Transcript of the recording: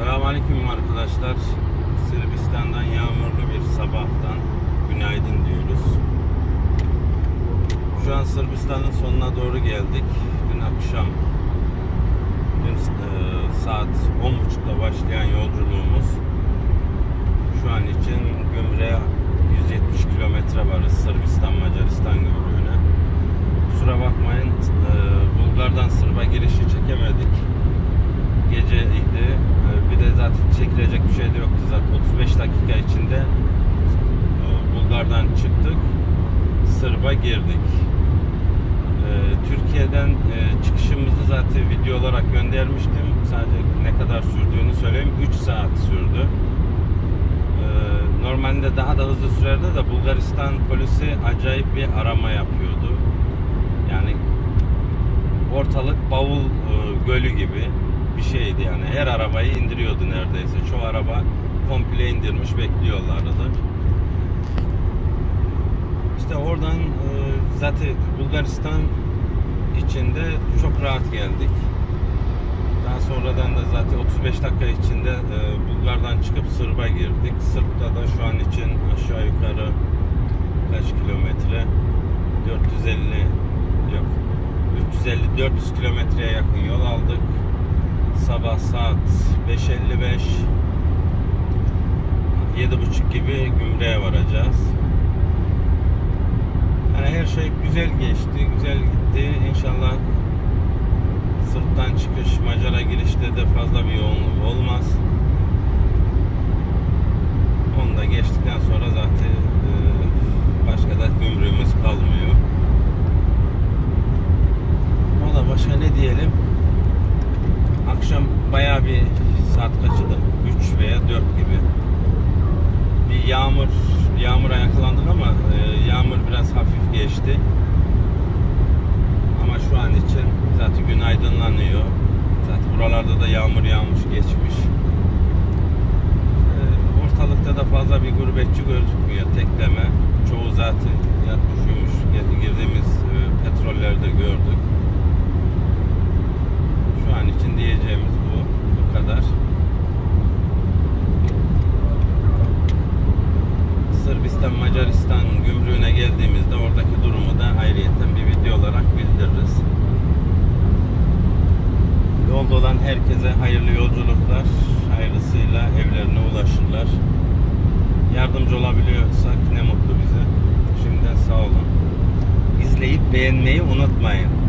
Selamünaleyküm arkadaşlar. Sırbistan'dan yağmurlu bir sabahtan günaydın diyoruz. Şu an Sırbistan'ın sonuna doğru geldik. Dün akşam dün e, saat 10.30'da başlayan yolculuğumuz şu an için Gümre'ye 170 kilometre varız Sırbistan Macaristan gümrüğüne. Kusura bakmayın e, Bulgar'dan Sırp'a girişi çekemedik geceydi. Ee, Bir de zaten çekilecek bir şey de yoktu zaten. 35 dakika içinde e, Bulgar'dan çıktık. Sırp'a girdik. Ee, Türkiye'den e, çıkışımızı zaten video olarak göndermiştim. Sadece ne kadar sürdüğünü söyleyeyim. 3 saat sürdü. Normalde daha da hızlı sürerdi de Bulgaristan polisi acayip bir arama yapıyordu. Yani ortalık bavul e, gölü gibi bir şeydi yani. Her arabayı indiriyordu neredeyse. Araba komple indirmiş bekliyorlardı. İşte oradan e, zaten Bulgaristan içinde çok rahat geldik. Daha sonradan da zaten 35 dakika içinde e, Bulgar'dan çıkıp Sırp'a girdik. Sırp'ta da şu an için aşağı yukarı kaç kilometre? 450 yok 350-400 kilometreye yakın yol aldık. Sabah saat 5.55 7.30 gibi Gümre'ye varacağız. Yani her şey güzel geçti, güzel gitti. İnşallah Sırp'tan çıkış, Macar'a girişte de fazla bir yoğunluk olmaz. Onu da geçtikten sonra zaten e, başka da gümrüğümüz kalmıyor. Valla başka ne diyelim? Akşam bayağı bir saat kaçıydı? 3 veya 4 gibi. Bir yağmur, yağmura yakalandık ama e, yağmur biraz hafif geçti. Ama şu an için zaten gün aydınlanıyor. Zaten buralarda da yağmur yağmış geçmiş. E, ortalıkta da fazla bir gurbetçi gözükmüyor tekleme. Çoğu zaten yatmış uyumuş. Gir- Girdiğimiz e, petrollerde gördük. Şu an için diyeceğimiz bu. Bu kadar. Sırbistan Macaristan gümrüğüne geldiğimizde oradaki durumu da ayrıyeten bir video olarak bildiririz. Yolda olan herkese hayırlı yolculuklar. Hayırlısıyla evlerine ulaşırlar. Yardımcı olabiliyorsak ne mutlu bize. Şimdiden sağ olun. İzleyip beğenmeyi unutmayın.